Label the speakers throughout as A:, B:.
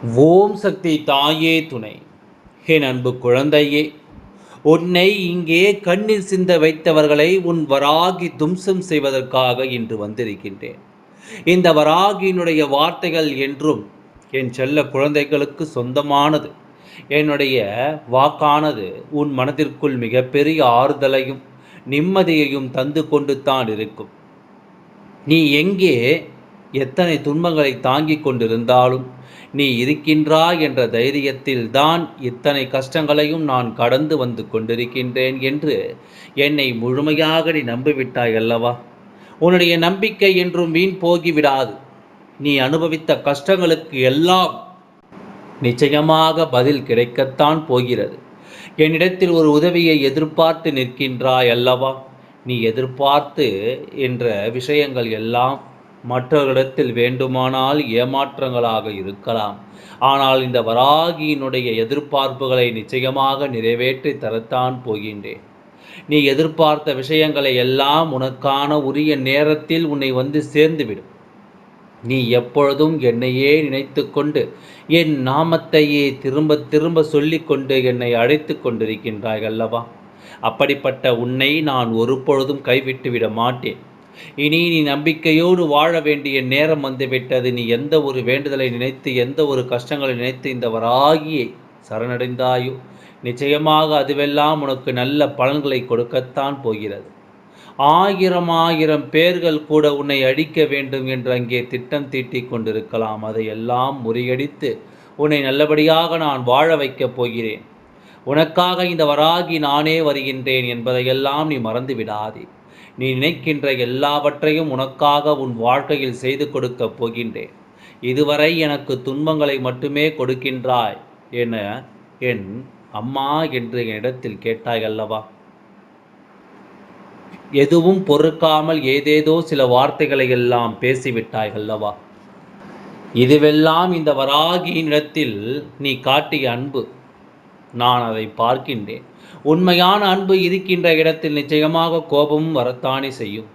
A: ஓம் சக்தி தாயே துணை. என் அன்பு குழந்தையே உன்னை இங்கே கண்ணீர் சிந்த வைத்தவர்களை உன் வராகி தும்சம் செய்வதற்காக இன்று வந்திருக்கின்றேன். இந்த வராகியினுடைய வார்த்தைகள் என்றும் என் செல்ல குழந்தைகளுக்கு சொந்தமானது. என்னுடைய வாக்கானது உன் மனதிற்குள் மிகப்பெரிய ஆறுதலையும் நிம்மதியையும் தந்து கொண்டு தான் இருக்கும். நீ எங்கே எத்தனை துன்பங்களை தாங்கிக் கொண்டிருந்தாலும் நீ இருக்கின்றாய் என்ற தைரியத்தில் தான் இத்தனை கஷ்டங்களையும் நான் கடந்து வந்து கொண்டிருக்கின்றேன் என்று என்னை முழுமையாக நீ நம்பிவிட்டாய் அல்லவா? உன்னுடைய நம்பிக்கை என்றும் வீண் போகிவிடாது. நீ அனுபவித்த கஷ்டங்களுக்கு எல்லாம் நிச்சயமாக பதில் கிடைக்கத்தான் போகிறது. என்னிடத்தில் ஒரு உதவியை எதிர்பார்த்து நிற்கின்றாய் அல்லவா? நீ எதிர்பார்த்து என்ற விஷயங்கள் எல்லாம் மற்றவர்களிடத்தில் வேண்டுமானால் ஏமாற்றங்களாக இருக்கலாம். ஆனால் இந்த வராகியினுடைய எதிர்பார்ப்புகளை நிச்சயமாக நிறைவேற்றி தரத்தான் போகின்றேன். நீ எதிர்பார்த்த விஷயங்களை எல்லாம் உனக்கான உரிய நேரத்தில் உன்னை வந்து சேர்ந்துவிடும். நீ எப்பொழுதும் என்னையே நினைத்து கொண்டு என் நாமத்தையே திரும்ப திரும்ப சொல்லிக்கொண்டு என்னை அழைத்து கொண்டிருக்கின்றாய் அல்லவா? அப்படிப்பட்ட உன்னை நான் ஒரு பொழுதும் கைவிட்டு விட மாட்டேன். இனி நீ நம்பிக்கையோடு வாழ வேண்டிய நேரம் வந்துவிட்டது. நீ எந்த ஒரு வேண்டுதலை நினைத்து எந்த ஒரு கஷ்டங்களை நினைத்து இந்த வராகியை சரணடைந்தாயோ நிச்சயமாக அதுவெல்லாம் உனக்கு நல்ல பலன்களை கொடுக்கத்தான் போகிறது. ஆயிரம் ஆயிரம் பேர்கள் கூட உன்னை அழிக்க வேண்டும் என்று அங்கே திட்டம் தீட்டிக் கொண்டிருக்கலாம். அதையெல்லாம் முறியடித்து உன்னை நல்லபடியாக நான் வாழ வைக்கப் போகிறேன். உனக்காக இந்த வராகி நானே வருகின்றேன் என்பதையெல்லாம் நீ மறந்து விடாதே நீ நினைக்கின்ற எல்லாவற்றையும் உனக்காக உன் வாழ்க்கையில் செய்து கொடுக்கப் போகின்றேன். இதுவரை எனக்கு துன்பங்களை மட்டுமே கொடுக்கின்றாய் என என் அம்மா என்று என்னிடத்தில் கேட்டாய் அல்லவா? எதுவும் பொறுக்காமல் ஏதேதோ சில வார்த்தைகளை எல்லாம் பேசிவிட்டாய் அல்லவா? இதுவெல்லாம் இந்த வராகியினிடத்தில் நீ காட்டிய அன்பு. நான் அதை பார்க்கின்றேன். உண்மையான அன்பு இருக்கின்ற இடத்தில் நிச்சயமாக கோபமும் வரத்தானே செய்யும்.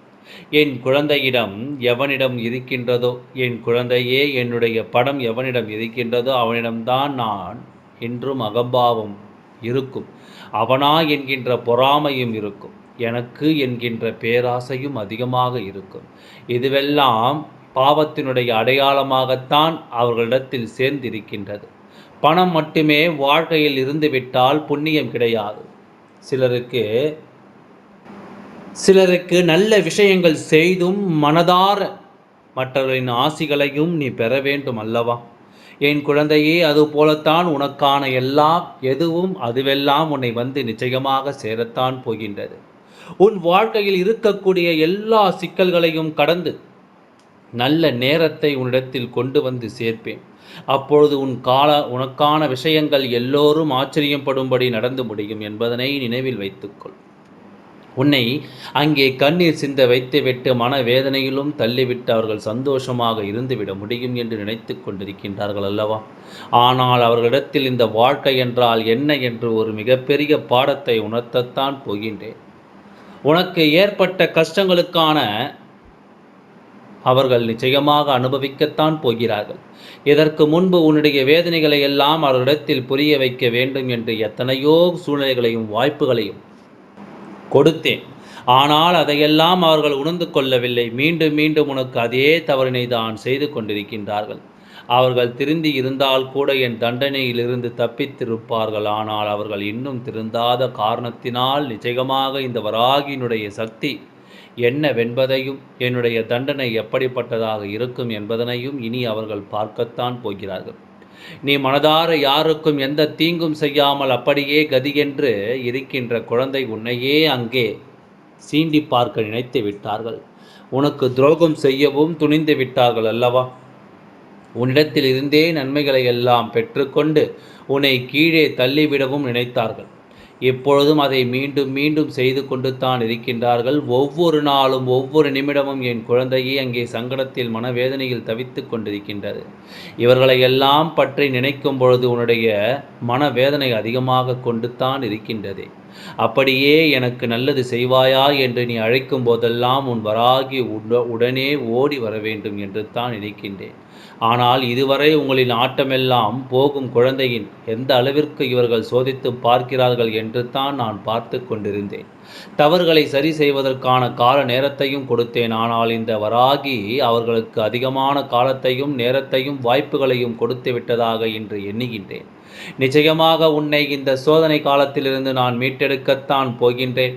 A: என் குழந்தையிடம் எவனிடம் இருக்கின்றதோ என் குழந்தையே என்னுடைய படம் எவனிடம் இருக்கின்றதோ அவனிடம்தான் நான் என்றும் அகம்பாவம் இருக்கும். அவனா என்கின்ற பொறாமையும் இருக்கும். எனக்கு என்கின்ற பேராசையும் அதிகமாக இருக்கும். இதுவெல்லாம் பாவத்தினுடைய அடையாளமாகத்தான் அவர்களிடத்தில் சேர்ந்திருக்கின்றது. பணம் மட்டுமே வாழ்க்கையில் இருந்துவிட்டால் புண்ணியம் கிடையாது. சிலருக்கு சிலருக்கு நல்ல விஷயங்கள் செய்தும் மனதார மற்றவரின் ஆசிகளையும் நீ பெற வேண்டும் அல்லவா? என் குழந்தையே அது போலத்தான் உனக்கான எல்லாம் எதுவும் அதுவெல்லாம் உன்னை வந்து நிச்சயமாக சேரத்தான் போகின்றது. உன் வாழ்க்கையில் இருக்கக்கூடிய எல்லா சிக்கல்களையும் கடந்து நல்ல நேரத்தை உன்னிடத்தில் கொண்டு வந்து சேர்ப்பேன். அப்பொழுது உன் கால உனக்கான விஷயங்கள் எல்லோரும் ஆச்சரியப்படும்படி நடந்து முடியும் என்பதனை நினைவில் வைத்துக்கொள். உன்னை அங்கே கண்ணீர் சிந்த வைத்துவிட்டு மன வேதனையிலும் தள்ளிவிட்டு அவர்கள் சந்தோஷமாக இருந்துவிட முடியும் என்று நினைத்து கொண்டிருக்கின்றார்கள் அல்லவா? ஆனால் அவர்களிடத்தில் இந்த வாழ்க்கை என்றால் என்ன என்று ஒரு மிகப்பெரிய பாடத்தை உணர்த்தத்தான் போகின்றேன். உனக்கு ஏற்பட்ட கஷ்டங்களுக்கான அவர்கள் நிச்சயமாக அனுபவிக்கத்தான் போகிறார்கள். இதற்கு முன்பு உன்னுடைய வேதனைகளை எல்லாம் அவர்களிடத்தில் புரிய வைக்க வேண்டும் என்று எத்தனையோ சூழ்நிலைகளையும் வாய்ப்புகளையும் கொடுத்தேன். ஆனால் அதையெல்லாம் அவர்கள் உணர்ந்து கொள்ளவில்லை. மீண்டும் மீண்டும் உனக்கு அதே தவறினை தான் செய்து கொண்டிருக்கின்றார்கள். அவர்கள் திருந்தி இருந்தால் கூட என் தண்டனையிலிருந்து தப்பித்திருப்பார்கள். ஆனால் அவர்கள் இன்னும் திருந்தாத காரணத்தினால் நிச்சயமாக இந்த வராகியினுடைய சக்தி என்னவென்பதையும் என்னுடைய தண்டனை எப்படிப்பட்டதாக இருக்கும் என்பதனையும் இனி அவர்கள் பார்க்கத்தான் போகிறார்கள். நீ மனதார யாருக்கும் எந்த தீங்கும் செய்யாமல் அப்படியே கதியென்று இருக்கின்ற குழந்தை உன்னையே அங்கே சீண்டி பார்க்க நினைத்து விட்டார்கள். உனக்கு துரோகம் செய்யவும் துணிந்து விட்டார்கள் அல்லவா? உன்னிடத்தில் இருந்தே நன்மைகளை எல்லாம் பெற்றுக்கொண்டு உன்னை கீழே தள்ளிவிடவும் நினைத்தார்கள். இப்பொழுதும் அதை மீண்டும் மீண்டும் செய்து கொண்டு தான் இருக்கின்றார்கள். ஒவ்வொரு நாளும் ஒவ்வொரு நிமிடமும் என் குழந்தையே அங்கே சங்கடத்தில் மனவேதனையில் தவித்து கொண்டிருக்கின்றது. இவர்களை எல்லாம் பற்றி நினைக்கும் பொழுது உன்னுடைய மனவேதனை அதிகமாக கொண்டு தான் இருக்கின்றது. அப்படியே எனக்கு நல்லது செய்வாயா என்று நீ அழைக்கும் போதெல்லாம் உன் வராகி உடனே ஓடி வர வேண்டும் என்று தான் நினைக்கின்றேன். ஆனால் இதுவரை உங்களின் ஆட்டமெல்லாம் போகும் குழந்தையின் எந்த அளவிற்கு இவர்கள் சோதித்து பார்க்கிறார்கள் என்று தான் நான் பார்த்து கொண்டிருந்தேன். தவறுகளை சரி செய்வதற்கான கால நேரத்தையும் கொடுத்தேன். ஆனால் இந்த வராகி அவர்களுக்கு அதிகமான காலத்தையும் நேரத்தையும் வாய்ப்புகளையும் கொடுத்து விட்டதாக இன்று எண்ணுகின்றேன். நிச்சயமாக உன்னை இந்த சோதனை காலத்திலிருந்து நான் மீட்டெடுக்கத்தான் போகின்றேன்.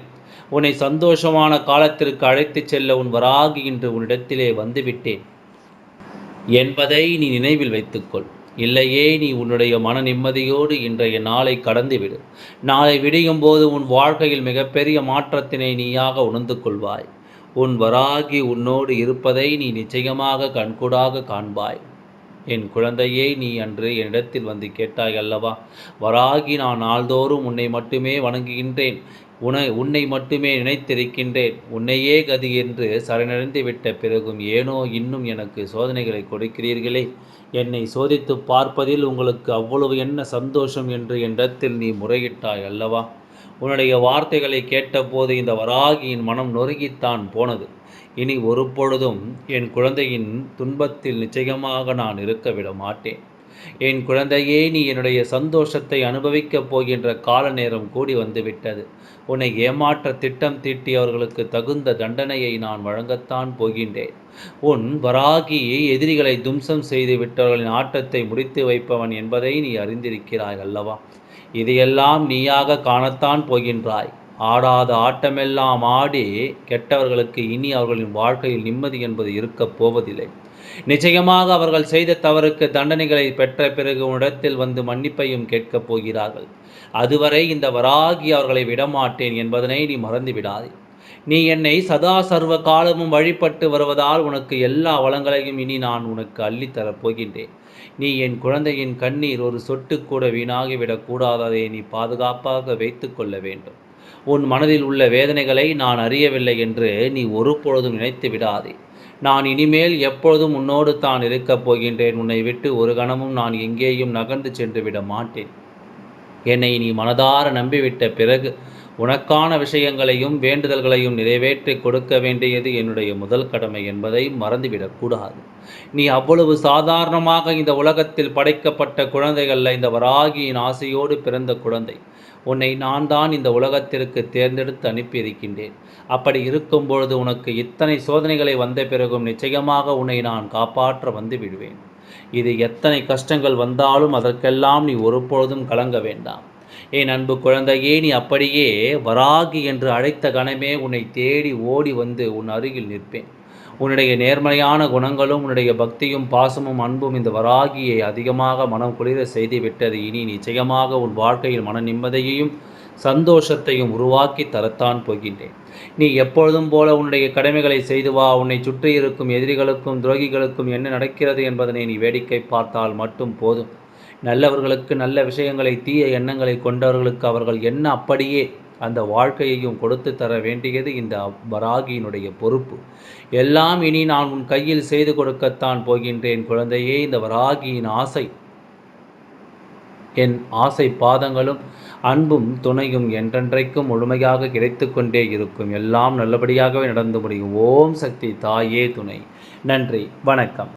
A: உன்னை சந்தோஷமான காலத்திற்கு அழைத்துச் செல்ல உன் வராகி இன்று உன்னிடத்திலே வந்துவிட்டேன். என்பதை நீ நினைவில் வைத்துக்கொள். இல்லையே நீ உன்னுடைய மன நிம்மதியோடு இன்றைய நாளை கடந்துவிடு. நாளை விடியும் போது உன் வாழ்க்கையில் மிகப்பெரிய மாற்றத்தினை நீயாக உணர்ந்து கொள்வாய் உன் வராகி உன்னோடு இருப்பதை நீ நிச்சயமாக கண்கூடாக காண்பாய். என் குழந்தையே நீ அன்று என்னிடத்தில் வந்து கேட்டாய் அல்லவா? வராகி நான் நாள்தோறும் உன்னை மட்டுமே வணங்குகின்றேன். உன உன்னை மட்டுமே நினைத்திருக்கின்றேன். உன்னையே கதி என்று சரணடைந்து விட்ட பிறகும் ஏனோ இன்னும் எனக்கு சோதனைகளை கொடுக்கிறீர்களே? என்னை சோதித்து பார்ப்பதில் உங்களுக்கு அவ்வளவு என்ன சந்தோஷம் என்று என்னிடத்தில் நீ முறையிட்டாய் அல்லவா? உன்னுடைய வார்த்தைகளை கேட்டபோது இந்த வராகியின் மனம் நொறுங்கித்தான் போனது. இனி ஒரு பொழுதும் என் குழந்தையின் துன்பத்தில் நிச்சயமாக நான் இருக்க விட மாட்டேன். என் குழந்தையே நீ என்னுடைய சந்தோஷத்தை அனுபவிக்கப் போகின்ற கால நேரம் கூடி வந்துவிட்டது. உன்னை ஏமாற்ற திட்டம் தீட்டியவர்களுக்கு தகுந்த தண்டனையை நான் வழங்கத்தான் போகின்றேன். உன் வராகி எதிரிகளை தும்சம் செய்து விட்டவர்களின் ஆட்டத்தை முடித்து வைப்பவன் என்பதை நீ அறிந்திருக்கிறாய் அல்லவா? இதையெல்லாம் நீயாக காணத்தான் போகின்றாய். ஆடாத ஆட்டமெல்லாம் ஆடி கெட்டவர்களுக்கு இனி அவர்களின் வாழ்க்கையில் நிம்மதி என்பது இருக்கப் போவதில்லை. நிச்சயமாக அவர்கள் செய்த தவறுக்கு தண்டனைகளை பெற்ற பிறகு உன்னிடத்தில் வந்து மன்னிப்பையும் கேட்கப் போகிறார்கள். அதுவரை இந்த வராகி அவர்களை விடமாட்டேன் என்பதனை நீ மறந்து விடாதே நீ என்னை சதா சர்வ காலமும் வழிபட்டு வருவதால் உனக்கு எல்லா வளங்களையும் இனி நான் உனக்கு அள்ளித்தரப் போகின்றேன். நீ என் குழந்தையின் கண்ணீர் ஒரு சொட்டு கூட வீணாகிவிடக் கூடாததை நீ பாதுகாப்பாக வைத்து கொள்ள வேண்டும். உன் மனதில் உள்ள வேதனைகளை நான் அறியவில்லை என்று நீ ஒரு பொழுதும் நினைத்து விடாதே. நான் இனிமேல் எப்பொழுதும் உன்னோடு தான் இருக்கப் போகின்றேன். உன்னை விட்டு ஒரு கணமும் நான் எங்கேயும் நகர்ந்து சென்று விட மாட்டேன். என்னை நீ மனதார நம்பிவிட்ட பிறகு உனக்கான விஷயங்களையும் வேண்டுதல்களையும் நிறைவேற்றி கொடுக்க வேண்டியது என்னுடைய முதல் கடமை என்பதை மறந்துவிடக்கூடாது நீ அவ்வளவு சாதாரணமாக இந்த உலகத்தில் படைக்கப்பட்ட குழந்தைகளில் இந்த வராகியின் ஆசையோடு பிறந்த குழந்தை. உன்னை நான் தான் இந்த உலகத்திற்கு தேர்ந்தெடுத்து அனுப்பியிருக்கின்றேன். அப்படி இருக்கும் பொழுது உனக்கு இத்தனை சோதனைகளை வந்த பிறகும் நிச்சயமாக உன்னை நான் காப்பாற்ற வந்து விடுவேன். இது எத்தனை கஷ்டங்கள் வந்தாலும் அதற்கெல்லாம் நீ ஒருபொழுதும் கலங்க வேண்டாம். என் அன்பு குழந்தையே நீ அப்படியே வராகி என்று அழைத்த கணமே உன்னை தேடி ஓடி வந்து உன் அருகில் நிற்பேன். உன்னுடைய நேர்மையான குணங்களும் உன்னுடைய பக்தியும் பாசமும் அன்பும் இந்த வராகியை அதிகமாக மனம் குளிர செய்து விட்டது. இனி நிச்சயமாக உன் வாழ்க்கையில் மன நிம்மதியையும் சந்தோஷத்தையும் உருவாக்கி தரத்தான் போகின்றேன். நீ எப்பொழுதும் போல உன்னுடைய கடமைகளை செய்து வா. உன்னை சுற்றி இருக்கும் எதிரிகளுக்கும் துரோகிகளுக்கும் என்ன நடக்கிறது என்பதனை நீ வேடிக்கை பார்த்தால் மட்டும் போதும். நல்லவர்களுக்கு நல்ல விஷயங்களை தீய எண்ணங்களை கொண்டவர்களுக்கு அவர்கள் என்ன அப்படியே அந்த வாழ்க்கையையும் கொடுத்து தர வேண்டியது இந்த வராகியினுடைய பொறுப்பு. எல்லாம் இனி நான் உன் கையில் செய்து கொடுக்கத்தான் போகின்றேன் குழந்தையே. இந்த வராகியின் ஆசை என் ஆசை பாதங்களும் அன்பும் துணையும் என்றென்றைக்கும் முழுமையாக கிடைத்து கொண்டே இருக்கும். எல்லாம் நல்லபடியாகவே நடந்து முடியும். ஓம் சக்தி தாயே துணை. நன்றி வணக்கம்.